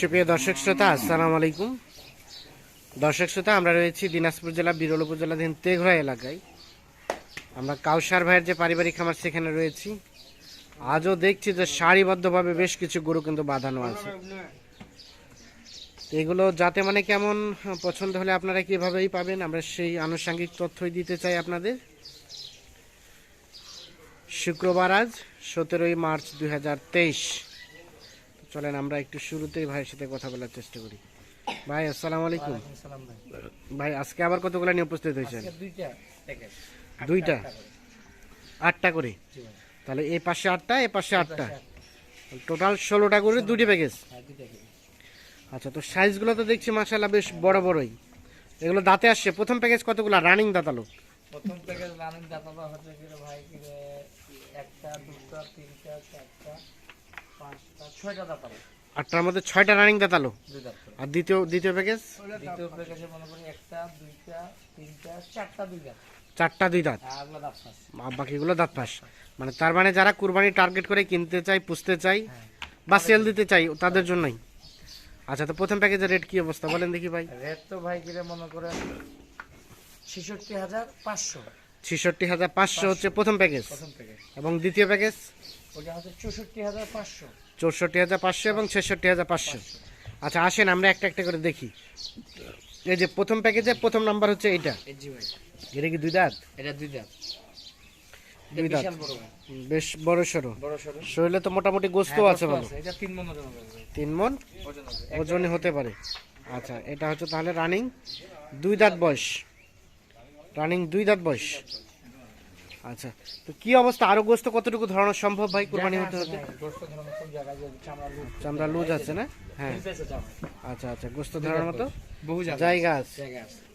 সুপ্রিয় দর্শক শ্রোতা, আসসালামু আলাইকুম। দর্শক শ্রোতা, আমরা রয়েছি দিনাজপুর জেলা বিরল উপজেলাধীন তেঘরা এলাকায়। আমরা কাউসার ভাইয়ের যে পারিবারিক খামার, সেখানে রয়েছি। আজও দেখছি যে সারিবদ্ধভাবে বেশ কিছু গরু কিন্তু বাঁধানো আছে। এগুলো যাতে মানে কেমন, পছন্দ হলে আপনারা কিভাবেই পাবেন? আমরা সেই আনুষঙ্গিক তথ্যই দিতে চাই আপনাদের। শুক্রবার আজ, সতেরোই মার্চ দুই হাজার তেইশ। চলেন আমরা একটু শুরুতেই ভাইয়ের সাথে কথা বলার চেষ্টা করি। ভাই আসসালামু আলাইকুম। ভাই। আজকে আবার কতগুলো নিয়ে উপস্থিত হয়েছেন? দুইটা আটটা করে। তাহলে এই পাশে আটটা এ পাশে আটটা। টোটাল ষোলোটা করে দুটি প্যাকেজ আচ্ছা তো সাইজগুলো তো দেখছি মাসাল্লাহ বেশ বড় বড়ই। এগুলো দাঁতে আসছে। প্রথম প্যাকেজ কতগুলো? রানিং দাঁতালো। প্রথম প্যাকেজ রানিং দাঁতালো হচ্ছে ভাই একটা দুটো তিনটা ছয়টা দাঁতালো। আটটার মধ্যে ছয়টা রানিং দাঁতালো? আর দ্বিতীয় দ্বিতীয় প্যাকেজ দ্বিতীয় প্যাকেজে মনে করি একটা দুইটা তিনটা চারটা দুই দাঁত। চারটা দুই দাঁত? আর বাকিগুলো দাঁত পাস মানে তার মানে যারা কুরবানি টার্গেট করে কিনতে চাই পুষতে চাই বা সেল দিতে চাই তাদের জন্যই। আচ্ছা তো প্রথম প্যাকেজের রেট কি অবস্থা? বলেন দেখি ভাই। রেট তো ভাই কি রে মনে করেন ছেষট্টি হাজার পাঁচশো। ছেষট্টি হাজার পাঁচশো হচ্ছে প্রথম প্যাকেজ প্রথম প্যাকেজ এবং দ্বিতীয় প্যাকেজ ওটা হচ্ছে চৌষট্টি হাজার পাঁচশো। চৌষট্টি হাজার পাঁচশো এবং ছেষট্টি হাজার পাঁচশো। আচ্ছা আসেন আমরা একটা একটা করে দেখি। এই যে প্রথম প্যাকেজে প্রথম নাম্বার হচ্ছে ভাই। এটা কি দুই দাঁত? এটা দুই দাঁত। দুই দাঁত। বেশ বড় সড়ো শরীরে তো মোটামুটি গোস্ত হ্যাঁ, আছে ভালো। তিন মন ওজনই হতে পারে। আচ্ছা এটা হচ্ছে তাহলে রানিং। দুই দাঁত বয়স। রানিং দুই দাঁত বয়স। আচ্ছা তো কি অবস্থা? আরও গোস্ত কতটুকু ধরানো সম্ভব ভাই? কোরবানি হতে হতে? ধরানোর চামড়া লুজ আছে। না? হ্যাঁ। আচ্ছা আচ্ছা গোস্ত ধরার মতো? বহু জায়গা আছে।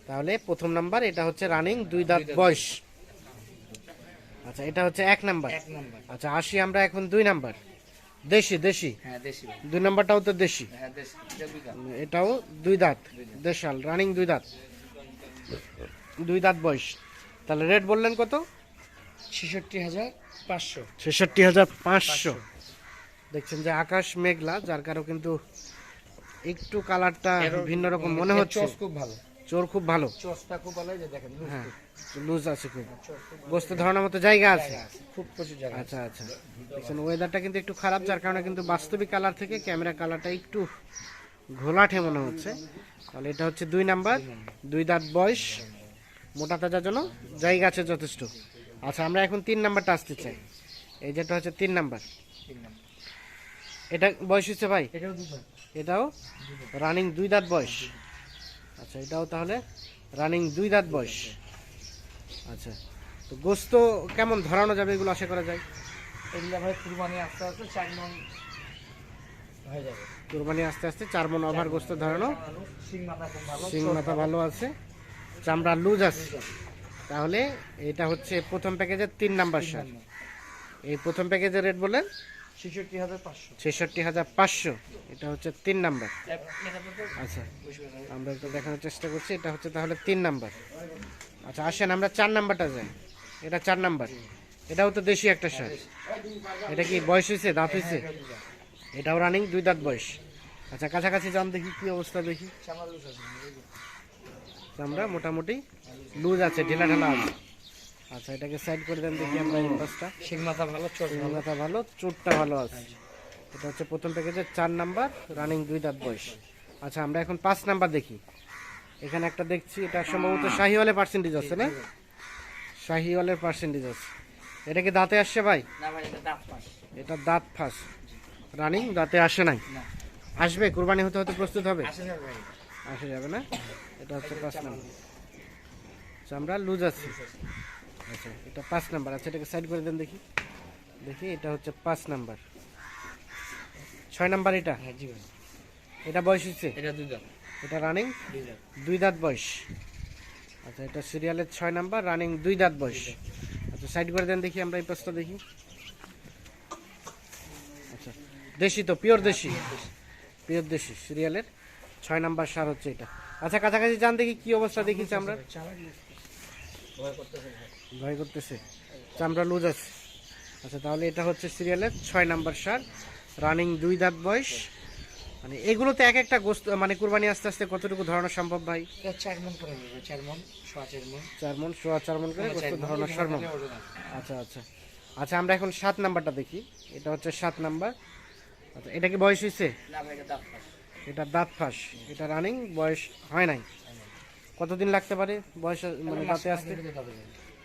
তাহলে প্রথম নাম্বার এটা হচ্ছে রানিং দুই দাঁত বয়স। আচ্ছা এটা হচ্ছে এক নাম্বার। আচ্ছা আসি আমরা এখন দুই নাম্বার। দেশি দেশি? হ্যাঁ। দুই নাম্বারটাও তো দেশি। হ্যাঁ এটাও দুই দাঁত। দেশাল রানিং দুই দাঁত। দুই দাঁত বয়স। তাহলে রেট বললেন কত? ছেষট্টি হাজার পাঁচশো। ছেষট্টি হাজার পাঁচশো। দেখছেন যে আকাশ মেঘলা যার কারও কিন্তু একটু কালারটা ভিন্ন রকম মনে হচ্ছে। খুব ভালো। চোর খুব ভালো। চসটা খুব ভালো যে দেখেন হ্যাঁ লুজ আছে খুব। খুব গোস্ত ধরানোর মতো জায়গা আছে? খুব প্রচুর জায়গা আচ্ছা আচ্ছা। দেখছেন ওয়েদারটা কিন্তু একটু খারাপ যার কারণে কিন্তু বাস্তবিক কালার থেকে ক্যামেরা কালারটা একটু ঘোলাটে মনে হচ্ছে। তাহলে এটা হচ্ছে দুই নাম্বার দুই দাঁত বয়স মোটা তাজার জন্য জায়গা আছে যথেষ্ট। আচ্ছা আমরা এখন তিন নাম্বারটা আসতে চাই। এই যেটা হচ্ছে তিন নাম্বার। তিন নম্বর। এটা বয়স হচ্ছে ভাই? এটাও রানিং দুই দাঁত বয়স। আচ্ছা এটাও তাহলে রানিং দুই দাঁত বয়স। আচ্ছা তো গোস্ত কেমন ধরানো যাবে এগুলো আশা করা যায়? এগুলা ভাই কুরবানি আস্তে আস্তে চার মন হয়ে যাবে। কোরবানি আস্তে আস্তে চার মন ওভার গোস্ত ধরানো। সিং মাথা ভালো আছে। চামড়া লুজ আছে। তাহলে এটা হচ্ছে প্রথম প্যাকেজের তিন নাম্বার সার। এই প্রথম প্যাকেজের রেট বলেন? ছেষট্টি হাজার পাঁচশো। এটা হচ্ছে তিন নাম্বার। আচ্ছা আমরা একটু দেখানোর চেষ্টা করছি এটা হচ্ছে তাহলে তিন নাম্বার। আচ্ছা আসেন আমরা চার নাম্বারটা যাই। এটা চার নাম্বার। এটাও তো দেশি একটা সার। এটা কি বয়স হয়েছে? দাঁত হয়েছে? এটাও রানিং দুই দাঁত বয়স। আচ্ছা কাছাকাছি যান দেখি কি অবস্থা দেখি। আমরা মোটামুটি লুজ আছে ঢিলা ঢালা আছে। আচ্ছা এটাকে সাইড করে দেন দেখি আমরা এই পাশটা। শিং মাথা ভালো চট ভালো। মাথা ভালো চোটটা ভালো আছে। এটা হচ্ছে প্রথম প্যাকেজের চার নাম্বার রানিং দুই দাঁত বয়স। আচ্ছা আমরা এখন পাঁচ নাম্বার দেখি। এখানে একটা দেখছি এটা সম্ভবত শাহিওয়ালের পার্সেন্টেজ আছে না? শাহিওয়ালের পার্সেন্টেজ আছে। এটা কি দাঁতে আসছে ভাই? এটা দাঁত এটা দাঁত ফাঁস। রানিং দাঁতে আসে নাই? আসবে কুরবানি হতে হতে প্রস্তুত হবে? আসে যাবে না? এটা হচ্ছে পাঁচ নাম্বার। আমরা লুজ আছি। আচ্ছা এটা পাঁচ নাম্বার। আচ্ছা এটাকে সাইড করে দেন দেখি। দেখি এটা হচ্ছে পাঁচ নাম্বার। ছয় নাম্বার এটা? হ্যাঁ জি ভাই। এটা বয়স হচ্ছে? এটা দুই দাঁত। এটা রানিং দুই দাঁত। বয়স। আচ্ছা এটা সিরিয়ালের ছয় নাম্বার রানিং দুই দাঁত বয়স। আচ্ছা সাইড করে দেন দেখি আমরা এই পাশটা দেখি। আচ্ছা দেশি তো পিওর দেশি। পিওর দেশি। সিরিয়ালের ছয় নাম্বার সার হচ্ছে এটা। আচ্ছা কাছাকাছি যান দেখি কি অবস্থা দেখিছি আমরা। ভয় করতেছে করতেছে চামড়া লুজ আছে। আচ্ছা তাহলে এটা হচ্ছে সিরিয়ালের ছয় নাম্বার সার রানিং দুই দাঁত বয়স। মানে এগুলোতে এক একটা গোস্ত মানে কুরবানি আস্তে আস্তে কতটুকু ধরানো সম্ভব ভাই? চার মন করে চার মন সোয়া চার মন। চার মন সোয়া চার মন করে গোস্ত ধরানো সম্ভব। আচ্ছা আচ্ছা। আচ্ছা আমরা এখন সাত নাম্বারটা দেখি। এটা হচ্ছে সাত নাম্বার। আচ্ছা এটা কি বয়স হয়েছে। এটা দাঁত ফাঁস। এটা রানিং বয়স হয় নাই। কতদিন লাগতে পারে? বয়স মানে দাঁতে আসতে? খানেকের দাঁতে যাবে,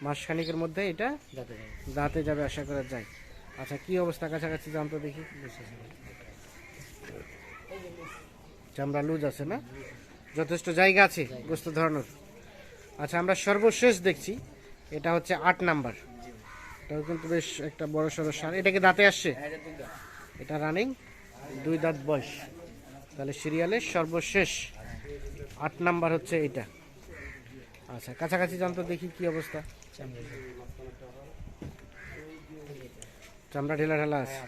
মাস খানিকের মধ্যে এটা দাঁতে যাবে। আশা করা যায়। আচ্ছা কি অবস্থা কাছাকাছি জানতো দেখি? চামড়া লুজ আছে না? যথেষ্ট জায়গা আছে গোস্ত ধরানোর। আচ্ছা আমরা সর্বশেষ দেখছি এটা হচ্ছে আট নাম্বার। এটাও কিন্তু বেশ একটা বড় সড়ো সার। এটাকে দাঁতে আসছে? হ্যাঁ, এটা এটা রানিং দুই দাঁত বয়স। তাহলে সিরিয়ালের সর্বশেষ আট নাম্বার হচ্ছে এটা। আচ্ছা কাছাকাছি জানতো দেখি কি অবস্থা। চামড়া ঢেলা ঢেলা আছে।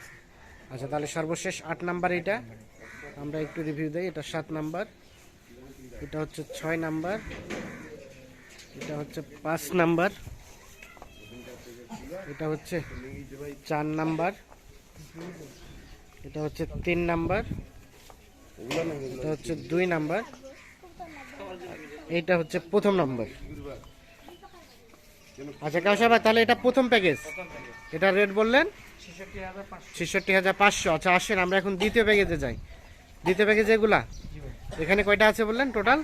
আচ্ছা তাহলে সর্বশেষ আট নাম্বার এটা আমরা একটু রিভিউ দিই, এটা সাত নাম্বার। এটা হচ্ছে ছয় নাম্বার। এটা হচ্ছে পাঁচ নাম্বার। এটা হচ্ছে চার নাম্বার। এটা হচ্ছে তিন নাম্বার। এটা হচ্ছে দুই নাম্বার। এইটা হচ্ছে প্রথম নম্বর। আচ্ছা কাউসা ভাই তাহলে এটা প্রথম প্যাকেজ। এটা রেট বললেন? ছেষট্টি হাজার পাঁচশো। আচ্ছা আসেন আমরা এখন দ্বিতীয় প্যাকেজে যাই। দ্বিতীয় প্যাকেজ এগুলা? এখানে কয়টা আছে বললেন টোটাল?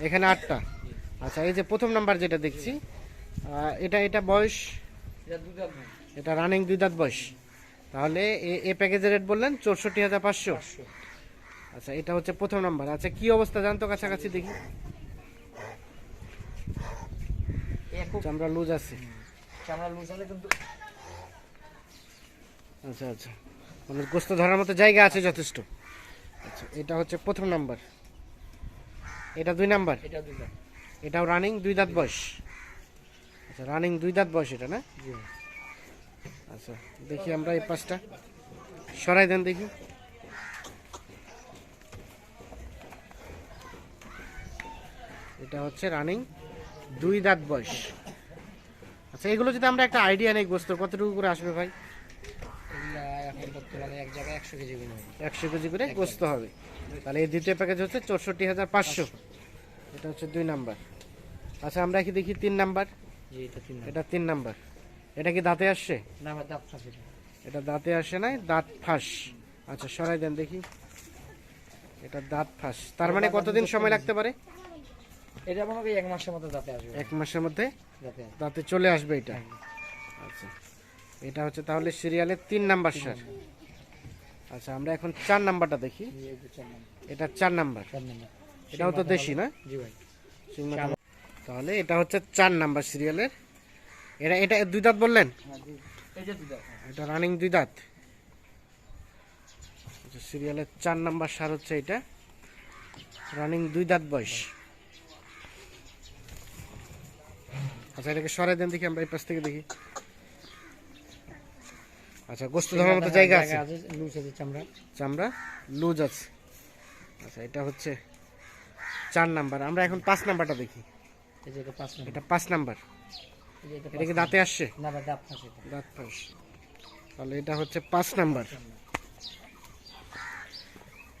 এখানে আটটা। আচ্ছা এই যে প্রথম নাম্বার যেটা দেখছি এটা এটা বয়স? এটা। এটা রানিং দুই দাঁত বয়স। তাহলে এ- প্যাকেজের রেট বললেন? চৌষট্টি হাজার পাঁচশো। আচ্ছা এটা হচ্ছে প্রথম নাম্বার। আচ্ছা কি অবস্থা? জানতো কাছাকাছি দেখি এ খুব চামড়া লুজ আছে। চামড়া লুজ হলে কিন্তু আচ্ছা আচ্ছা। মানে গোস্ত ধরার মতো জায়গা আছে যথেষ্ট। আচ্ছা এটা হচ্ছে প্রথম নাম্বার। এটা দুই নাম্বার? এটা দাঁত। এটাও রানিং দুই দাঁত বয়স। আচ্ছা রানিং দুই দাঁত বয়স এটা না? আচ্ছা দেখি আমরা এই পাঁচটা সরাই দেন দেখি। এটা হচ্ছে রানিং দুই দাঁত বয়স। আচ্ছা এগুলো যদি আমরা একটা আইডিয়া নেই গোস্ত কতটুকু করে আসবে ভাই? একশো কেজি করে। গোস্ত হবে। তাহলে এই দ্বিতীয় প্যাকেজ হচ্ছে চৌষট্টি হাজার পাঁচশো। এটা হচ্ছে দুই নাম্বার। আচ্ছা আমরা কি দেখি তিন নাম্বার? এটা তিন নাম্বার। এটা কি দাঁতে আসছে। এটা দাঁতে আসে নাই দাঁত ফাঁস। আচ্ছা সরাই দেন দেখি। এটা দাঁত ফাঁস। তার মানে কতদিন সময় লাগতে পারে? এটা মনে করি এক মাসের মতো দাঁতে আসবে। এক মাসের মধ্যে দাঁতে। চলে আসবে এটা। আচ্ছা। এটা হচ্ছে তাহলে সিরিয়ালের তিন নাম্বার সার আচ্ছা আমরা এখন চার নাম্বারটা দেখি। এটা চার নাম্বার। এটাও তো দেশি না? জি ভাই। তাহলে এটা হচ্ছে চার নাম্বার সিরিয়ালের। এটা এটা দুই দাঁত বললেন? হ্যাঁ। এটা রানিং দুই দাঁত। আচ্ছা, সিরিয়ালের চার নাম্বার সার হচ্ছে এটা। রানিং দুই দাঁত বয়স। আচ্ছা এটাকে সরাই দেন দেখি আমরা এই পাশ থেকে দেখি। আচ্ছা গোস্ত ধরার মতো জায়গা আছে? লুজ আছে চামড়া। চামড়া? লুজ আছে। আচ্ছা এটা হচ্ছে চার নাম্বার। আমরা এখন পাঁচ নাম্বারটা দেখি। এটা পাঁচ নম্বর। এটা কি দাঁতে আসছে? না দাঁত ফাঁস দাঁত ফাঁস। তাহলে এটা হচ্ছে পাঁচ নাম্বার।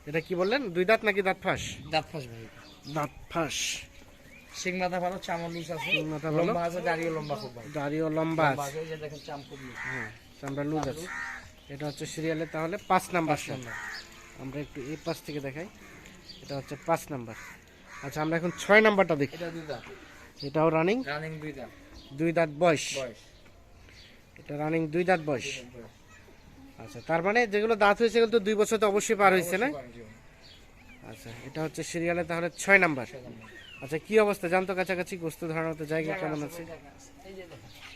এটা কি বললেন? দুই দাঁত নাকি দাঁত ফাঁস? দাঁত ফাঁস ভাই। দাঁত ফাঁস। শিং মাথা ভালো চামড় লুজ আছে। শিং মাথা ভালো। লম্বা আছে দাঁড়িয়ে লম্বা খুব ভালো। দাড়িও লম্বা আছে। এই যে দেখেন চাম খুব লুজ। হ্যাঁ চামড়া লুজ আছে। এটা হচ্ছে সিরিয়ালে তাহলে পাঁচ নাম্বার সার আমরা একটু এই পাশ থেকে দেখাই। এটা হচ্ছে পাঁচ নাম্বার। আচ্ছা আমরা এখন ছয় নাম্বারটা দেখি। এটা দুই দাঁত। এটাও রানিং রানিং দুই দাঁত। দুই দাঁত বয়স। এটা রানিং দুই দাঁত বয়স। আচ্ছা তার মানে যেগুলো দাঁত হয়েছে সেগুলো তো দুই বছর তো অবশ্যই পার হয়েছে না? আচ্ছা এটা হচ্ছে সিরিয়ালে তাহলে ছয় নম্বর। আচ্ছা কি অবস্থা? জানতো কাছাকাছি গোস্ত ধরার মতো জায়গা কেমন আছে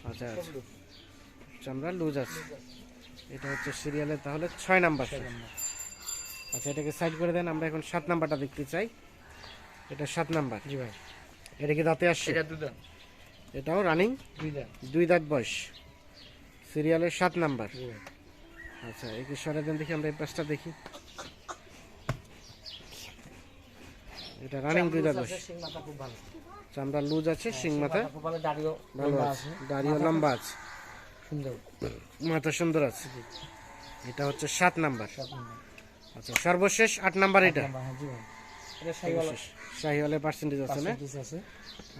আচ্ছা আচ্ছা। লুজ। চামড়া লুজ আছে। এটা হচ্ছে সিরিয়ালে তাহলে ছয় নাম্বার আচ্ছা এটাকে সাইড করে দেন আমরা এখন সাত নাম্বারটা দেখতে চাই। এটা সাত নাম্বার। জি ভাই। এটা কি দাঁতে আসছে? এটা দুই দাঁত এটাও রানিং দুই দাঁত। দুই দাঁত বয়স। সিরিয়ালের সাত নাম্বার। আচ্ছা একে সরে দেন দেখি আমরা এই পাশটা দেখি। এটা রানিং দুই দাঁত চামড়া লুজ আছে শিং মাথা ভালো আছে। দাড়িও লম্বা আছে। সুন্দর। মাথা সুন্দর আছে। এটা হচ্ছে সাত নাম্বার। আচ্ছা সর্বশেষ আট নাম্বার এটা। হ্যাঁ এটা পার্সেন্টেজ আছে না?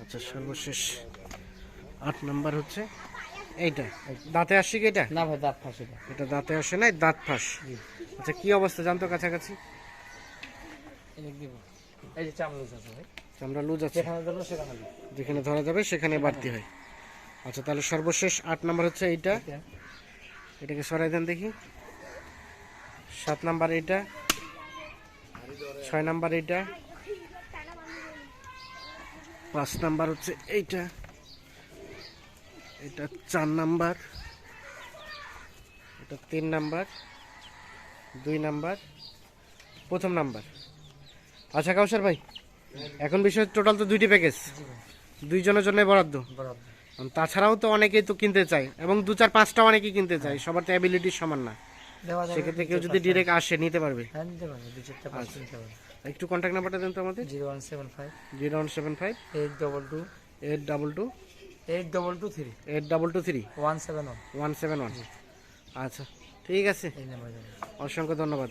আচ্ছা সর্বশেষ আট নাম্বার হচ্ছে এইটা। দাঁতে আসছে কি এটা? না ভাই দাঁত ফাঁসে এটা। এটা দাঁতে আসে নাই দাঁত ফাঁস। আচ্ছা কি অবস্থা? জানতো কাছাকাছি? দিব। এই যে চামড়ুজ আছে ভাই। আমরা লুজ আছে। যেখানে ধরবো সেখানে যেখানে ধরা যাবে সেখানে বাড়তি হয়। আচ্ছা তাহলে সর্বশেষ আট নাম্বার হচ্ছে এইটা। এটাকে সরাই দেন দেখি। সাত নাম্বার এইটা। ছয় নাম্বার এইটা। পাঁচ নাম্বার হচ্ছে এইটা। এটা চার নাম্বার। এটা তিন নাম্বার। দুই নাম্বার। প্রথম নাম্বার। আচ্ছা কাউসার ভাই এখন বিষয় টোটাল তো দুইটি প্যাকেজ দুইজনের জন্য বরাদ্দ। তাছাড়াও তো অনেকেই তো কিনতে চায় এবং দু চার পাঁচটা অনেকেই কিনতে চায় সবার তো অ্যাবিলিটি সমান না। সেক্ষেত্রে কেউ যদি ডিরেক্ট আসে নিতে পারবে। হ্যাঁ পারবে একটু কন্ট্যাক্ট নাম্বারটা দেন তো আমাদের। Zero one seven five. Zero one seven five. Eight double two. Eight double two. Eight double two three. Eight double two three. One seven one. One seven one. আচ্ছা ঠিক আছে। অসংখ্য ধন্যবাদ।